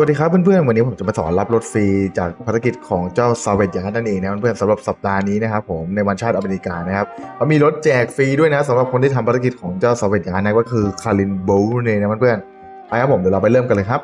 วัสดีครับเพื่อนๆ วันนี้ผมจะมาสอนรับรถฟรีจากภารกิจของเจ้าซาเวจยานนั่นเองนะเพื่อนๆสำหรับสัปดาห์นี้นะครับผมในวันชาติอเมริกานะครับเขามีรถแจกฟรีด้วยนะสำหรับคนที่ทำภารกิจของเจ้าซาเวจยานั่นก็คือคารินโบลนั่นเองนะเพื่อนๆไปครับผมเดี๋ยวเราไปเริ่มกันเลยครับ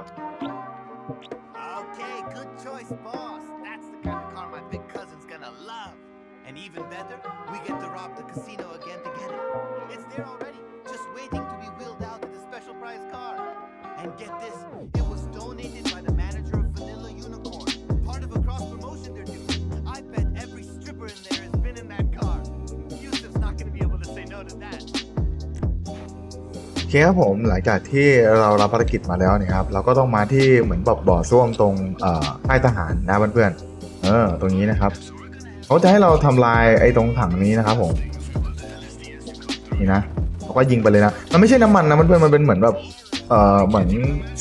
เคครับผมหลังจากที่เรารับภารกิจมาแล้วเนี่ยครับเราก็ต้องมาที่เหมือนบอกบ่อส้วมตรงเอ่อค่ายทหารนะเพื่อนๆเออตรงนี้นะครับเขาจะให้เราทำลายไอ้ตรงถังนี้นะครับผมนี่นะเขาก็ยิงไปเลยนะมันไม่ใช่น้ำมันนะเพื่อนๆมันเป็นเหมือนแบบเออเหมือน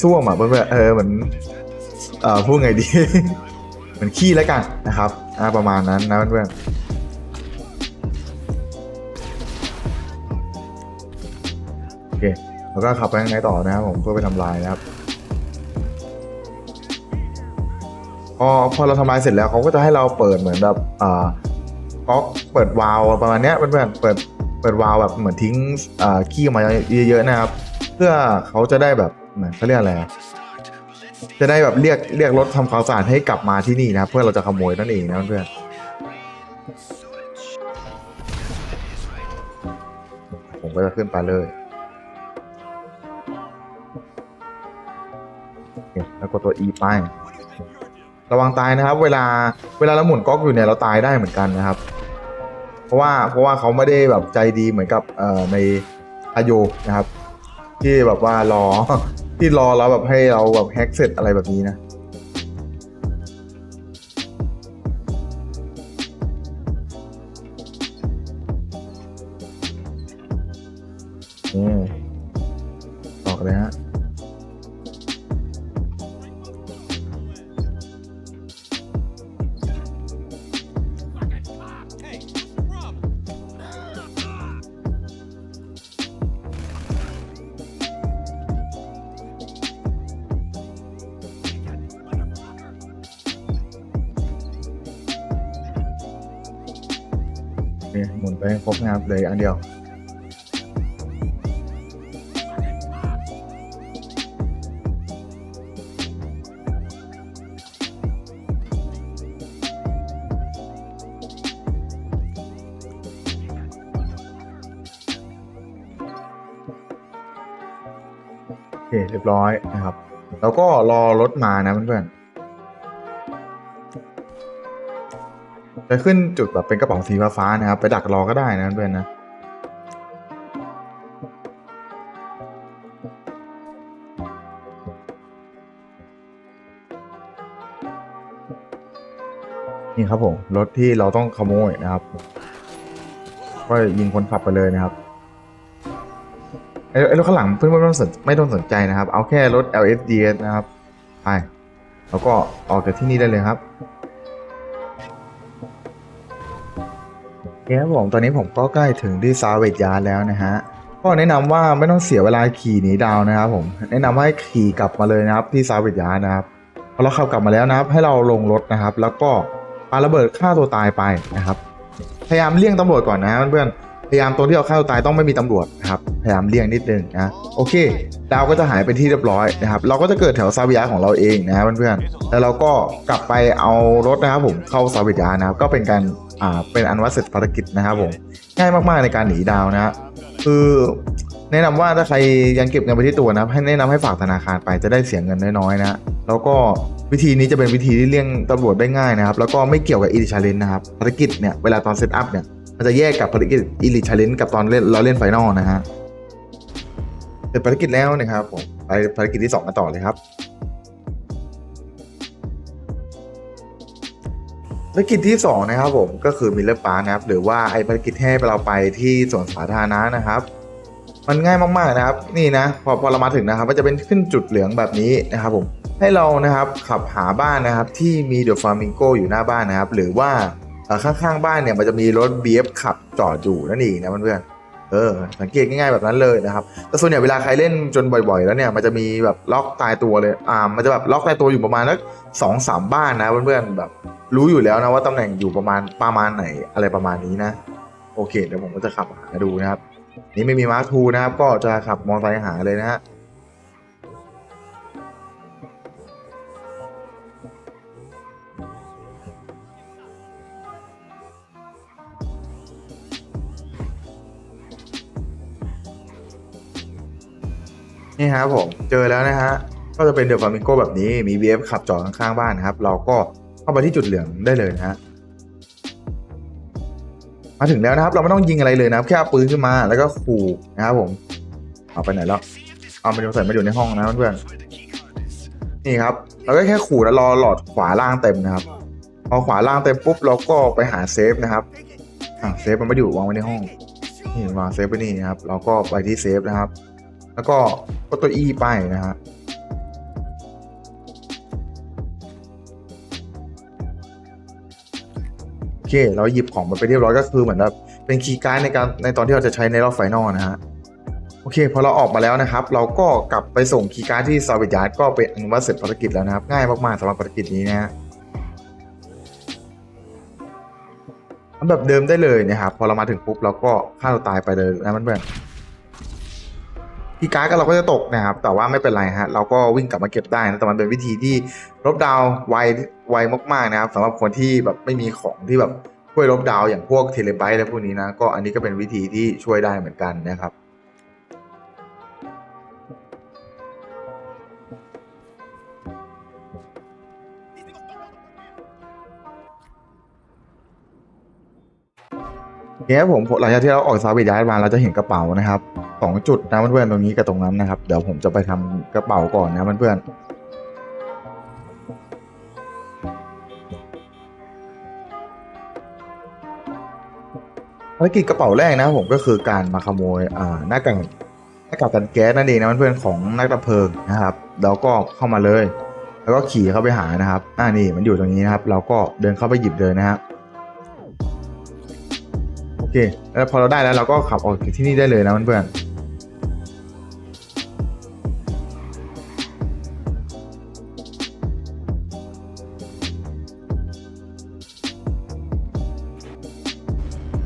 ส้วมอะเพื่อนๆเออเหมือนเออพูดไงดี เหมือนขี้แล้วกันนะครับประมาณนั้นนะเพื่อนๆ แล้วก็ขับไปข้างในต่อนะครับผมเพื่อไปทำลายนะครับพอพอเราทำลายเสร็จแล้วเขาก็จะให้เราเปิดเหมือนแบบอ่าก๊อกเปิดวาล์วประมาณเนี้ยเพื่อนๆเปิดเปิดวาล์วแบบเหมือนทิ้งอ่าขี้ออกมาเยอะๆนะครับ เพื่อเขาจะได้แบบเหมือนเขาเรียกอะไรจะได้แบบเรียกเรียกรถทำความสาดให้กลับมาที่นี่นะครับเพื่อเราจะขโมยนั่นเองนะเพื่อนผมก็จะขึ้นไปเลย กดตัว E ไประวังตายนะครับ เวลาเวลาเราหมุนก๊อกอยู่เนี่ยเราตายได้เหมือนกันนะครับ เพราะว่าเพราะว่าเขาไม่ได้แบบใจดีเหมือนกับเอ่อในอายุนะครับ ที่แบบว่ารอที่รอเราแบบให้เราแบบแฮ็กเสร็จอะไรแบบนี้นะ เคเรียบร้อยนะครับ แล้วก็รอรถมานะเพื่อนๆจะขึ้นจุดแบบเป็นกระป๋องสีฟ้านะครับ ไปดักรอก็ได้นะเพื่อนๆนะนี่ครับผมรถที่เราต้องขโมยนะครับ ก็ยิงคนขับไปเลยนะครับ ไอ้รถข้างหลังเพื่อนๆไม่ต้องสนไม่ต้องสนใจนะครับ เอาแค่รถ LSDS นะครับไปแล้วก็ออกจากที่นี่ได้เลยครับโอเครับผมตอนนี้ผมก็ใกล้ถึงที่ซาเวจยาร์แล้วนะฮะก็แนะนำว่าไม่ต้องเสียเวลาขี่หนีดาวนะครับผมแนะนำว่าให้ขี่กลับมาเลยนะครับที่ซาเวจยาร์นะครับพอเราขับกลับมาแล้วนะครับ ให้เราลงรถนะครับ แล้วก็ปาระเบิดฆ่าตัวตายไปนะครับ พยายามเลี่ยงตำรวจก่อนนะเพื่อนๆ ยายามตรงที่เราฆ่าตัวตายต้องไม่มีตำรวจนะครับพยายามเลี่ยงนิดนึงนะโอเค ดาวก็จะหายไปที่เรียบร้อยนะครับ เราก็จะเกิดแถวซาเวียของเราเองนะเพื่อนๆแล้วเราก็กลับไปเอารถนะครับผมเข้าซาเวียนะครับก็เป็นการอ่าเป็นอันว่าเสร็จภารกิจนะครับผมง่ายมากๆในการหนีดาวนะฮะคือแนะนำว่าถ้าใครยังเก็บเงินไปที่ตัวนะให้แนะนำให้ฝากธนาคารไปจะได้เสียเงินน้อยๆนะแล้วก็วิธีนี้จะเป็นวิธีที่เลี่ยงตำรวจได้ง่ายนะครับ แล้วก็ไม่เกี่ยวกับอีลิชาเลนนะครับภารกิจเนี่ยเวลาตอนเซตอัพเนี่ย มันจะแยกกับภารกิจอีลิชาเลนกับตอนเล่นเราเล่นไฟนอลนะฮะเสร็จภารกิจแล้วนะครับผมไปภารกิจที่สองกันต่อเลยครับภารกิจที่สองนะครับผมก็คือมิลเลอร์ปาร์นะครับ หรือว่าไอภารกิจให้เราไปที่สวนสาธารณะนะครับ มันง่ายมากๆนะครับ นี่นะ พอพอเรามาถึงนะครับ มันจะเป็นขึ้นจุดเหลืองแบบนี้นะครับผมให้เรานะครับขับหาบ้านนะครับที่มีเดอะฟลามิงโกอยู่หน้าบ้านนะครับ หรือว่า ข้างๆบ้านเนี่ยมันจะมีรถ BF ขับจอดอยู่นั่นเองนะเพื่อนๆเออสังเกตง่ายๆแบบนั้นเลยนะครับแต่ส่วนใหญ่เวลาใครเล่นจนบ่อยๆ แล้วเนี่ยมันจะมีแบบล็อกตายตัวเลยอ่ามันจะแบบล็อกตายตัวอยู่ประมาณสักสองสามบ้านนะเพื่อนๆแบบรู้อยู่แล้วนะว่าตำแหน่งอยู่ประมาณประมาณไหนอะไรประมาณนี้นะ โอเคเดี๋ยวผมก็จะขับหาดูนะครับ นี่ไม่มีมาร์คทูนะครับก็จะขับมอเตอร์ไซค์หาเลยนะฮะ นี่ครับผมเจอแล้วนะฮะก็จะเป็นเดอะฟามิโกแบบนี้มี VF ขับจอดข้างๆบ้านนะครับ เราก็เข้าไปที่จุดเหลืองได้เลยนะฮะมาถึงแล้วนะครับ เราไม่ต้องยิงอะไรเลยนะครับ แค่เอาปืนขึ้นมาแล้วก็ขู่นะครับผมเอาไปไหนแล้วเอามาดูใส่มาอยู่ในห้องนะเพื่อนนี่ครับ เราก็แค่ขู่แล้วรอหลอดขวาล่างเต็มนะครับพอขวาล่างเต็มปุ๊บเราก็ไปหาเซฟนะครับอะเซฟมันไม่อยู่วางไว้ในห้องนี่วางเซฟไปนี่นะครับ เราก็ไปที่เซฟนะครับ แล้วก็ ดตัว E ไปนะฮะโอเคเราหยิบของมันไปเรียบร้อยก็คือเหมือนแบบเป็นคีย์การ์ดในการในตอนที่เราจะใช้ในรอบไฟนอลนะฮะโอเคพอเราออกมาแล้วนะครับ เราก็กลับไปส่งคีย์การ์ดที่ซาวิยาร์ดก็เป็นอนุมัติเสร็จภารกิจแล้วนะครับ ง่ายมากๆสำหรับภารกิจนี้นะฮะทำแบบเดิมได้เลยนะครับพอเรามาถึงปุ๊บเราก็ฆ่าตัวตายไปเลยนะเพื่อน ที่การ์ดก็เราก็จะตกนะครับ แต่ว่าไม่เป็นไรฮะ เราก็วิ่งกลับมาเก็บได้นะ แต่มันเป็นวิธีที่ลบดาวไวไวมากๆนะครับสำหรับคนที่แบบไม่มีของที่แบบช่วยลบดาวอย่างพวกเทเลไบต์และพวกนี้นะ ก็อันนี้ก็เป็นวิธีที่ช่วยได้เหมือนกันนะครับ เคครับผมหลังจากที่เราออกซาเวดย้ายมาเราจะเห็นกระเป๋านะครับสองจุดนะเพื่อนๆตรงนี้กับตรงนั้นนะครับ เดี๋ยวผมจะไปทำกระเป๋าก่อนนะเพื่อนๆภารกิจกระเป๋าแรกนะผมก็คือการมาขโมยอ่าหน้ากากหน้ากากกันแก๊สนั่นเองนะเพื่อนๆของนักดับเพลิงนะครับแล้วก็เข้ามาเลย แล้วก็ขี่เข้าไปหานะครับอ่านี่มันอยู่ตรงนี้นะครับ เราก็เดินเข้าไปหยิบเลยนะครับ เค แล้วพอเราได้แล้วเราก็ขับออกจากที่นี่ได้เลยนะเพื่อน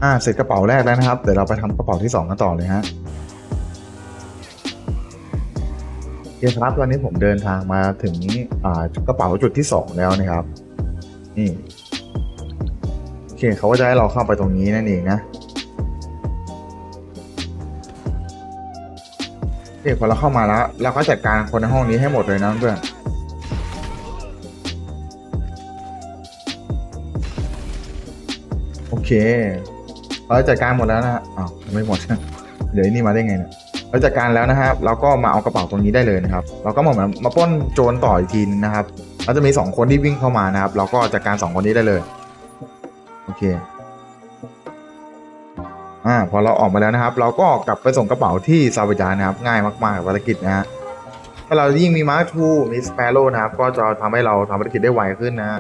อ่าเสร็จกระเป๋าแรกแล้วนะครับ เดี๋ยวเราไปทำกระเป๋าที่สองกันต่อเลยฮะโอเคครับตอนนี้ผมเดินทางมาถึงอ่ากระเป๋าจุดที่สองแล้วนะครับ นี่โอเคเขาก็จะให้เราเข้าไปตรงนี้นั่นเองนะ โอเคพอเราเข้ามาแล้วเราก็จัดการคนในห้องนี้ให้หมดเลยนะเพื่อนโอเคเราจัดการหมดแล้วนะฮะอ้าวไม่หมดเดี๋ยวนี่มาได้ไงเนี่ยเราจัดการแล้วนะครับเราก็มาเอากระเป๋าตรงนี้ได้เลยนะครับ เราก็มาเหมือนมาป้นโจรต่ออีกทีนึงนะครับเราจะมีสองคนที่วิ่งเข้ามานะครับ เราก็จัดการสองคนนี้ได้เลย โอเค อ่าพอเราออกมาแล้วนะครับ เราก็กลับไปส่งกระเป๋าที่ซาวิจานะครับ ง่ายมากๆภารกิจนะฮะถ้าเรายิ่งมีมาร์คทูมีสเปโร่นะครับ ก็จะทำให้เราทำภารกิจได้ไวขึ้นนะฮะ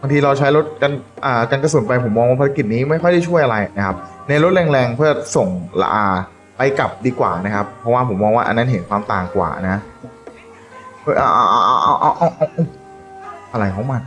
บางทีเราใช้รถกันอ่ากันกระสุนไปผมมองว่าภารกิจนี้ไม่ค่อยได้ช่วยอะไรนะครับ ในรถแรงๆเพื่อส่งละอาไปกลับดีกว่านะครับ เพราะว่าผมมองว่าอันนั้นเห็นความต่างกว่านะเฮ้ยเอาเอาเอาเอาเอาเอาเอาอะไรของมัน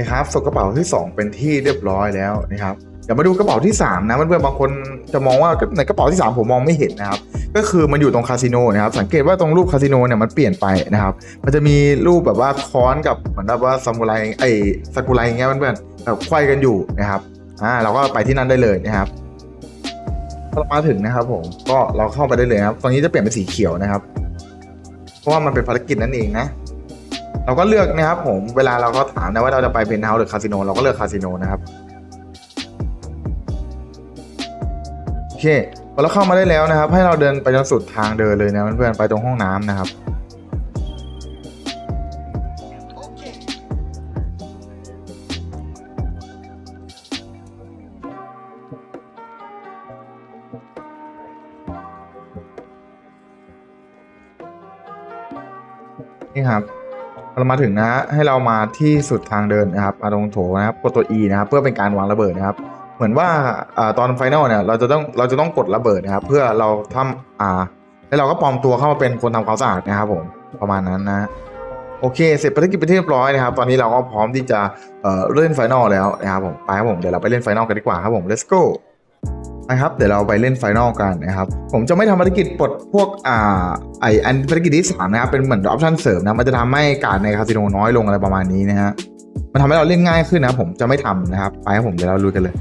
นะครับส่งกระเป๋าที่ 2 เป็นที่เรียบร้อยแล้วนะครับเดี๋ยวมาดูกระเป๋าที่ 3 นะเพื่อนๆบางคนจะมองว่าในกระเป๋าที่ 3 ผมมองไม่เห็นนะครับ ก็คือมันอยู่ตรงคาสิโนนะครับ สังเกตว่าตรงรูปคาสิโนเนี่ยมันเปลี่ยนไปนะครับ มันจะมีรูปแบบว่าค้อนกับเหมือนแบบว่าซามูไรไอ้ซากุไรอย่างเงี้ยเพื่อนๆแบบไขว้กันอยู่นะครับอ่าเราก็ไปที่นั่นได้เลยนะครับพอเรามาถึงนะครับผมก็เราเข้าไปได้เลยครับ ตอนนี้จะเปลี่ยนเป็นสีเขียวนะครับ เพราะว่ามันเป็นภารกิจนั่นเองนะ เราก็เลือกนะครับผมเวลาเราก็ถามนะว่าเราจะไปเพนท์เฮาส์หรือคาสิโนเราก็เลือกคาสิโนนะครับโอเคพอเราเข้ามาได้แล้วนะครับ ให้เราเดินไปจนสุดทางเดินเลยนะเพื่อนๆไปตรงห้องน้ำนะครับ เรามาถึงนะฮะให้เรามาที่สุดทางเดินนะครับมาตรงโถนะครับกดตัว E นะครับเพื่อเป็นการวางระเบิดนะครับ เหมือนว่าอตอนไฟนอลเนี่ยเราจะต้องเราจะต้องกดระเบิดนะครับ เพื่อเราทำอ่าแล้วเราก็ปลอมตัวเข้ามาเป็นคนทำความสะอาดนะครับผมประมาณนั้นนะโอเค เสร็จภารกิจไปที่เรียบร้อยนะครับ ตอนนี้เราก็พร้อมที่จะเอ่อเล่นไฟนอลแล้วนะครับผม ไปครับผม เดี๋ยวเราไปเล่นไฟนอลกันดีกว่าครับผม let's go ไปครับเดี๋ยวเราไปเล่นไฟนอลกันนะครับ ผมจะไม่ทำภารกิจปลดพวกอ่าไออันภารกิจที่สามนะครับเป็นเหมือนออปชั่นเสริมนะมันจะทำให้การในคาสิโนน้อยลงอะไรประมาณนี้นะฮะมันทำให้เราเล่นง่ายขึ้นนะผมจะไม่ทำนะครับ ไปครับผมเดี๋ยวเราลุยกันเลย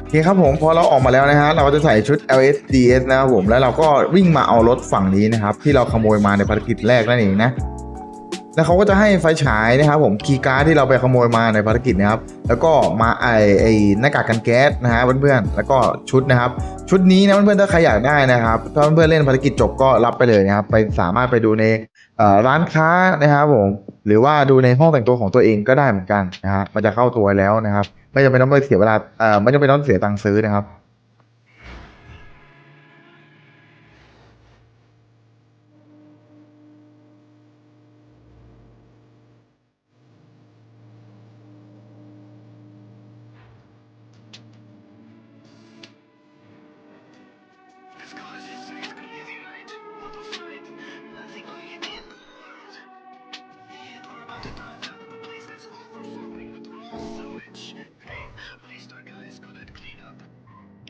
โอเคครับผมพอเราออกมาแล้วนะฮะเราก็จะใส่ชุด LSDS นะครับผมแล้วเราก็วิ่งมาเอารถฝั่งนี้นะครับ ที่เราขโมยมาในภารกิจแรกนั่นเองนะ แล้วเขาก็จะให้ไฟฉายนะครับผมคีย์การ์ดที่เราไปขโมยมาในภารกิจนะครับ แล้วก็มาไอไอหน้ากากกันแก๊สนะฮะเพื่อนๆแล้วก็ชุดนะครับ ชุดนี้นะเพื่อนๆถ้าใครอยากได้นะครับถ้าเพื่อนๆเล่นภารกิจจบก็รับไปเลยนะครับไปสามารถไปดูในร้านค้านะครับผมหรือว่าดูในห้องแต่งตัวของตัวเองก็ได้เหมือนกันนะฮะมันจะเข้าตัวแล้วนะครับ ไม่จำเป็นต้องไปเสียเวลาเอ่อไม่จำเป็นต้องเสียตังค์ซื้อนะครับ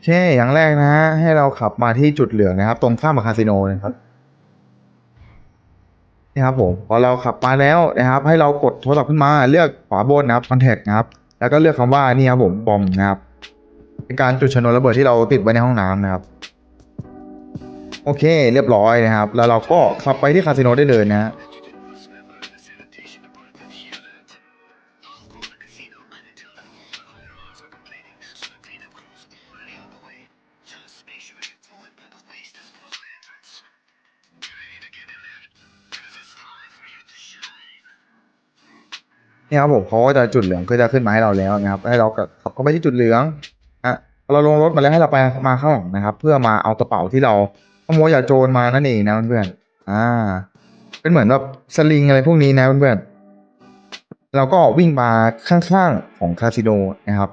ใช่อย่างแรกนะฮะ ให้เราขับมาที่จุดเหลืองนะครับ ตรงข้ามกับคาสิโนนะครับนี่ครับผมพอเราขับมาแล้วนะครับ ให้เรากดโทรศัพท์ขึ้นมาเลือกขวาบนนะครับคอนแทคนะครับ แล้วก็เลือกคำว่านี่ครับผมบอมนะครับเป็นการจุดชนวนระเบิดที่เราติดไว้ในห้องน้ำนะครับ โอเค เรียบร้อยนะครับ แล้วเราก็ขับไปที่คาสิโนได้เลยนะ ฮะนี่ครับผมเขาก็จะจุดเหลืองก็จะขึ้นมาให้เราแล้วนะครับ ให้เรากับขับเข้าไปที่จุดเหลืองอะเราลงรถมาแล้วให้เราไปมาข้างหลังนะครับ เพื่อมาเอากระเป๋าที่เราขโมยจากโจรมานั่นเองนะเพื่อนๆอ่า เป็นเหมือนแบบสลิงอะไรพวกนี้นะเพื่อนๆเราก็วิ่งมาข้างๆของคาสิโนนะครับ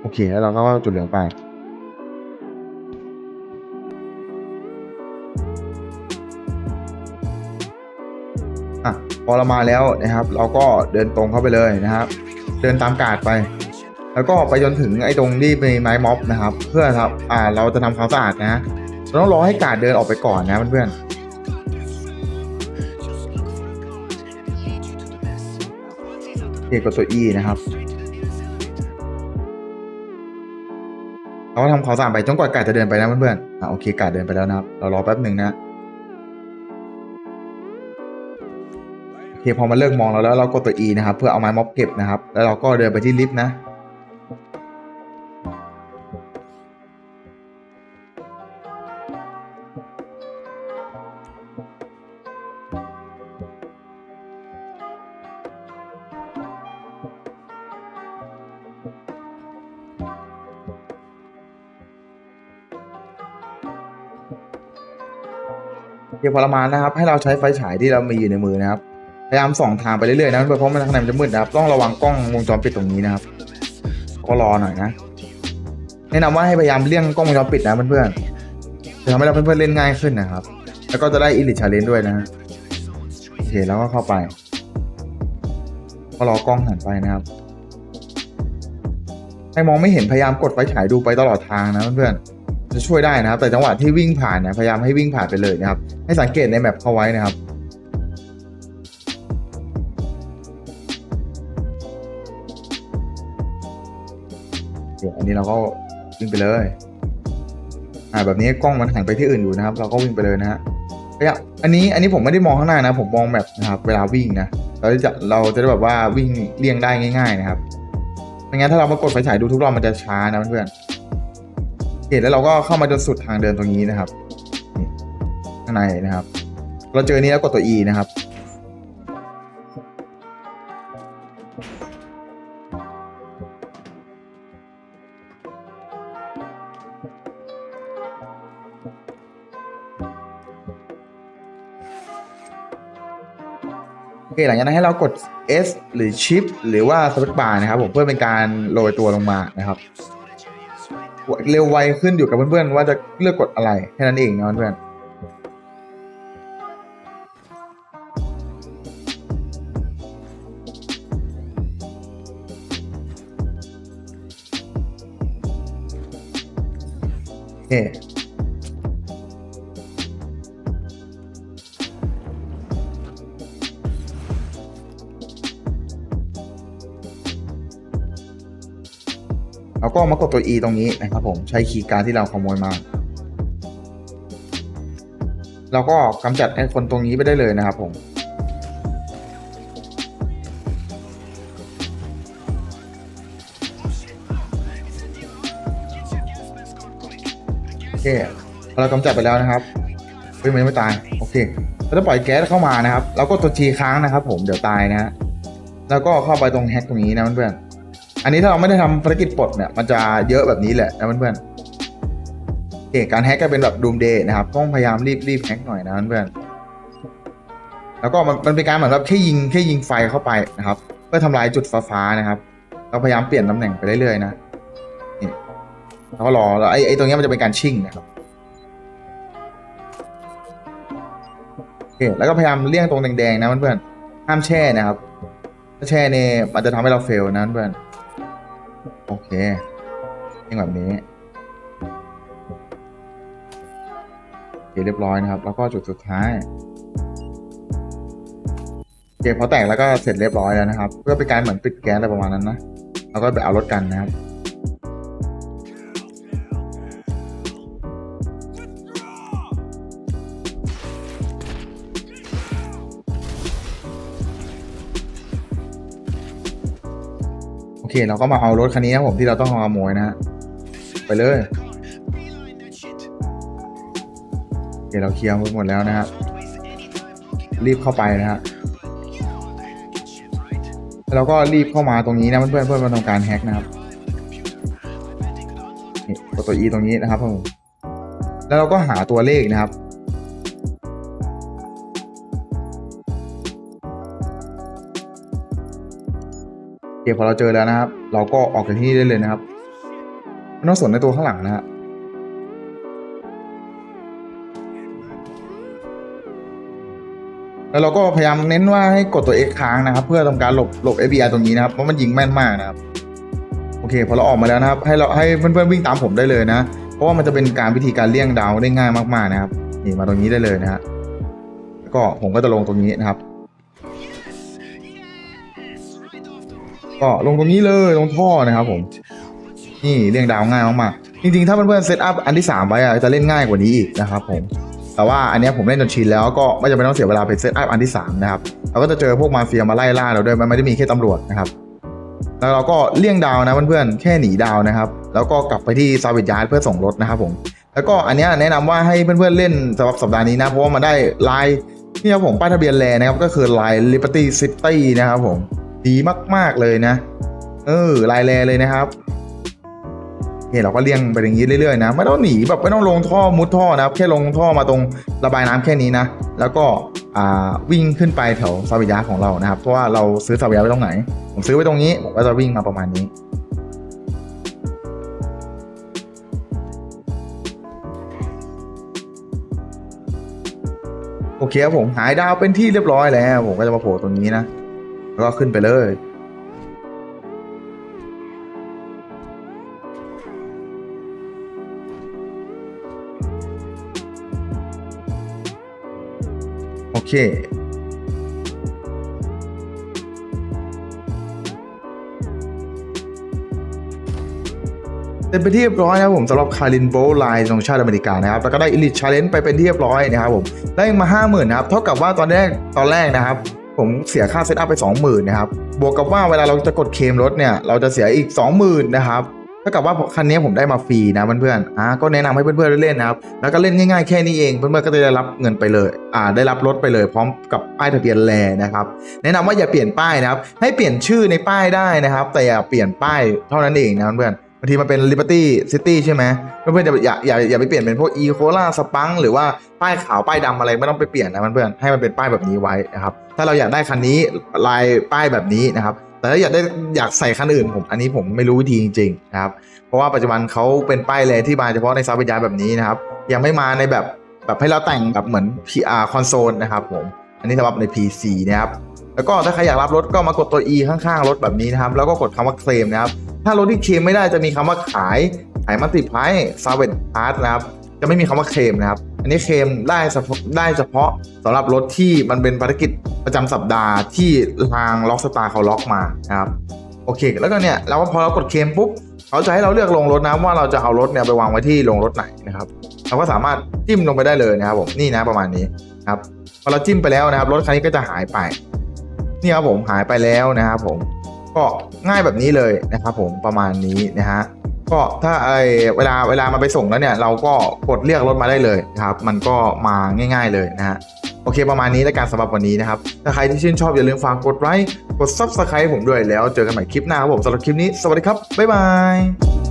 โอเคแล้วเราก็จุดเหลืองไป พอเรามาแล้วนะครับ เราก็เดินตรงเข้าไปเลยนะครับ เดินตามกาดไป แล้วก็ไปจนถึงไอ้ตรงที่มีไม้ม็อบนะครับ เพื่อครับอ่าเราจะทำความสะอาดนะเราต้องรอให้กาดเดินออกไปก่อนนะเพื่อนๆเอกดตัว E นะครับเราก็ทำความสะอาดไปจนกว่ากาดจะเดินไปนะเพื่อนๆอ่าโอเคกาดเดินไปแล้วนะครับ เรารอแป๊บหนึ่งนะ เคพอมันเลิกมองเราแล้วเรากดตัว E นะครับ เพื่อเอาไม้ม็อบเก็บนะครับ แล้วเราก็เดินไปที่ลิฟต์นะเดี๋ยวพอเรามานะครับ ให้เราใช้ไฟฉายที่เรามีอยู่ในมือนะครับ พยายามส่องทางไปเรื่อยๆนะเพราะมันข้างในมันจะมืดนะครับต้องระวังกล้องวงจรปิดตรงนี้นะครับก็รอหน่อยนะแนะนำว่าให้พยายามเลี่ยงกล้องวงจรปิดนะเพื่อนๆจะทำให้เราเพื่อนๆเล่นง่ายขึ้นนะครับ แล้วก็จะได้อิลิชาเลนด้วยนะโอเคแล้วก็เข้าไปก็รอกล้องหันไปนะครับให้มองไม่เห็นพยายามกดไฟฉายดูไปตลอดทางนะเพื่อนๆจะช่วยได้นะครับ แต่จังหวะที่วิ่งผ่านเนี่ยพยายามให้วิ่งผ่านไปเลยนะครับ ให้สังเกตในแมปเข้าไว้นะครับ อันนี้เราก็วิ่งไปเลยอ่าแบบนี้กล้องมันหันไปที่อื่นอยู่นะครับ เราก็วิ่งไปเลยนะฮะเอ้ยอันนี้อันนี้ผมไม่ได้มองข้างหน้านะ ผมมองแบบนะครับ เวลาวิ่งนะเราจะเราจะได้แบบว่าวิ่งเลี่ยงได้ง่าย ๆ นะครับไม่งั้นถ้าเรามากดไฟฉายดูทุกรอบมันจะช้านะเพื่อนๆโอเคแล้วเราก็เข้ามาจนสุดทางเดินตรงนี้นะครับข้างในนะครับ เราเจอนี้แล้วกดตัว E นะครับ หลังจากนั้นให้เรากด S หรือ Shift หรือว่า Space Bar นะครับผมเพื่อเป็นการโรยตัวลงมานะครับ เร็วไวขึ้นอยู่กับเพื่อนๆว่าจะเลือกกดอะไรแค่นั้นเองนะเพื่อนโอเค ก็มากดตัว E ตรงนี้นะครับผมใช้คีย์การดที่เราขโมยมาเราก็กำจัดไอ้คนตรงนี้ไปได้เลยนะครับผมโอเคเรากำจัดไปแล้วนะครับเฮ้ยมันยังไม่ตายโอเคเราจะปล่อยแก๊สเข้ามานะครับแล้วก็ตัวจีค้างนะครับ ผมเดี๋ยวตายนะฮะแล้วก็เข้าไปตรงแฮกตรงนี้นะเพื่อนๆ อันนี้ถ้าเราไม่ได้ทำภารกิจปลดเนี่ยมันจะเยอะแบบนี้แหละนะเพื่อนๆโอเการแฮกก็เป็นแบบดูมเดย์นะครับต้องพยายามรีบรีบแฮกหน่อยนะเพื่อนๆแล้วก็มันมันเป็นการเหมือนแบบแค่ยิงแค่ยิงไฟเข้าไปนะครับ เพื่อทำลายจุดฟ้าๆนะครับ เราพยายามเปลี่ยนตำแหน่งไปเรื่อยๆนะนี่แล้วก็รอแล้วไอ้ไอ้ตรงเนี้ยมันจะเป็นการชิ่งนะครับโอเคแล้วก็พยายามเลี่ยงตรงแดงๆนะเพื่อนๆห้ามแช่นะครับ ถ้าแช่เนี่ยมันจะทำให้เราเฟลนะเพื่อน โอเคยังแบบนี้โอเคเรียบร้อยนะครับ แล้วก็จุดสุดท้ายโอเคพอแตกแล้วก็เสร็จเรียบร้อยแล้วนะครับ เพื่อเป็นการเหมือนปิดแก๊สอะไรประมาณนั้นนะแล้วก็ไปเอารถกันนะครับ เค เราก็มาเอารถคันนี้นะผมที่เราต้องขโมยนะฮะไปเลยโอเคเราเคลียร์หมดแล้วนะฮะรีบเข้าไปนะฮะแล้วเราก็รีบเข้ามาตรงนี้นะเพื่อนเพื่อนมาทำการแฮกนะครับนี่กดตัว E ตรงนี้นะครับผมแล้วเราก็หาตัวเลขนะครับ โอเคพอเราเจอแล้วนะครับ เราก็ออกจากที่นี่ได้เลยนะครับไม่ต้องสนในตัวข้างหลังนะฮะแล้วเราก็พยายามเน้นว่าให้กดตัว X ค้างนะครับ เพื่อทำการหลบหลบ FBI ตรงนี้นะครับเพราะมันยิงแม่นมากนะครับ โอเคพอเราออกมาแล้วนะครับ ให้เราให้เพื่อนๆวิ่งตามผมได้เลยนะ เพราะว่ามันจะเป็นการวิธีการเลี่ยงดาวได้ง่ายมากๆนะครับนี่มาตรงนี้ได้เลยนะฮะแล้วก็ผมก็จะลงตรงนี้นะครับ ก็ลงตรงนี้เลยลงท่อนะครับผม นี่เรียงดาวง่ายมากๆจริงๆ ถ้าเพื่อนๆเซตอัพอันที่ 3 ไว้อะจะเล่นง่ายกว่านี้อีกนะครับผมแต่ว่าอันนี้ผมเล่นจนชินแล้วก็ไม่จำเป็นต้องเสียเวลาไปเซตอัพอันที่ 3 นะครับ เราก็จะเจอพวกมาเฟียมาไล่ล่าเราด้วยมันไม่ได้มีแค่ตำรวจนะครับ แล้วเราก็เลี่ยงดาวนะเพื่อนๆแค่หนีดาวนะครับ แล้วก็กลับไปที่ซาวิยาร์ดเพื่อส่งรถนะครับผมแล้วก็อันนี้แนะนำว่าให้เพื่อนๆเล่นสำหรับสัปดาห์นี้นะ เพราะว่ามันได้ลายนี่ครับผมป้ายทะเบียนแลนะครับก็คือลาย Liberty City นะครับผม ดีมาก ๆ เลยนะ เออลายแลเลยนะครับโอเคเราก็เลี่ยงไปอย่างนี้เรื่อยๆนะไม่ต้องหนีแบบไม่ต้องลงท่อมุดท่อนะแค่ลงท่อมาตรงระบายน้ำแค่นี้นะ แล้วก็อ่าวิ่งขึ้นไปแถวซาวิยาของเรานะครับ เพราะว่าเราซื้อซาวิยาไว้ตรงไหน ผมซื้อไว้ตรงนี้ผมก็จะวิ่งมาประมาณนี้ โอเคครับผมหายดาวเป็นที่เรียบร้อยแล้ว ผมก็จะมาโผล่ตรงนี้นะ แล้วก็ขึ้นไปเลยโอเค เป็นไปที่เรียบร้อยนะครับผมสำหรับคารินโบไลน์ของชาติอเมริกานะครับ แล้วก็ได้ Elite Challenge ไปเป็นที่เรียบร้อยนะครับผม ได้มา 50,000 นะครับ เท่ากับว่าตอนแรกตอนแรกนะครับ ผมเสียค่าเซตอัพไป 20,000นะครับ บวกกับว่าเวลาเราจะกดเคมรถเนี่ย เราจะเสียอีก 20,000นะครับเท่ากับว่าคันนี้ผมได้มาฟรีนะเพื่อนๆอ่าก็แนะนำให้เพื่อนๆเล่นนะครับ แล้วก็เล่นง่ายๆแค่นี้เอง เพื่อนๆก็จะได้รับเงินไปเลย อ่า ได้รับรถไปเลย พร้อมกับป้ายทะเบียนแลนะครับ แนะนำว่าอย่าเปลี่ยนป้ายนะครับ ให้เปลี่ยนชื่อในป้ายได้นะครับ แต่อย่าเปลี่ยนป้ายเท่านั้นเองนะเพื่อนๆ บางทีมันเป็น Liberty City ใช่ไหมเพื่อนๆจะอย่าอย่าอย่าไปเปลี่ยนเป็นพวก e c o l a สปังหรือว่าป้ายขาวป้ายดำอะไรไม่ต้องไปเปลี่ยนนะเพื่อนๆให้มันเป็นป้ายแบบนี้ไว้นะครับถ้าเราอยากได้คันนี้ลายป้ายแบบนี้นะครับแต่ถ้าอยากได้อยากใส่คันอื่นผมอันนี้ผมไม่รู้วิธีจริงๆนะครับเพราะว่าปัจจุบันเขาเป็นป้ายเลยที่มาเฉพาะในซาวิยาแบบนี้นะครับยังไม่มาในแบบแบบให้เราแต่งแบบเหมือน PR คอนโซลนะครับผมอันนี้สำหรับใน PC นะครับแล้วก็ถ้าใครอยากรับรถก็มากดตัว E ข้างๆรถแบบนี้นะครับแล้วก็กดคำว่าเคลมนะครับ ถ้ารถที่เคลมไม่ได้จะมีคำว่าขายขายมัลติพายซาเว t พาร์ทนะครับจะไม่มีคำว่าเคลมนะครับ อันนี้เคลมได้ได้เฉพาะสำหรับรถที่มันเป็นภารกิจประจำสัปดาห์ที่ทางล็อกสตาร์เขาล็อกมานะครับโอเค แล้วก็เนี่ยเราก็พอเรากดเคลมปุ๊บเขาจะให้เราเลือกลงรถนะว่าเราจะเอารถเนี่ยไปวางไว้ที่ลงรถไหนนะครับเราก็สามารถจิ้มลงไปได้เลยนะครับผมนี่นะประมาณนี้ครับพอเราจิ้มไปแล้วนะครับรถคันนี้ก็จะหายไปนี่ครับผมหายไปแล้วนะครับผม ก็ง่ายแบบนี้เลยนะครับผมประมาณนี้นะฮะก็ถ้าไอเวลาเวลามาไปส่งแล้วเนี่ย เราก็กดเรียกรถมาได้เลยนะครับ มันก็มาง่าย ๆเลยนะฮะโอเคประมาณนี้แล้วกันสำหรับวันนี้นะครับ ถ้าใครที่ชื่นชอบอย่าลืมฝากกดไลค์กด subscribe ผมด้วยแล้วเจอกันใหม่คลิปหน้าครับผมสำหรับคลิปนี้สวัสดีครับ บ๊ายบาย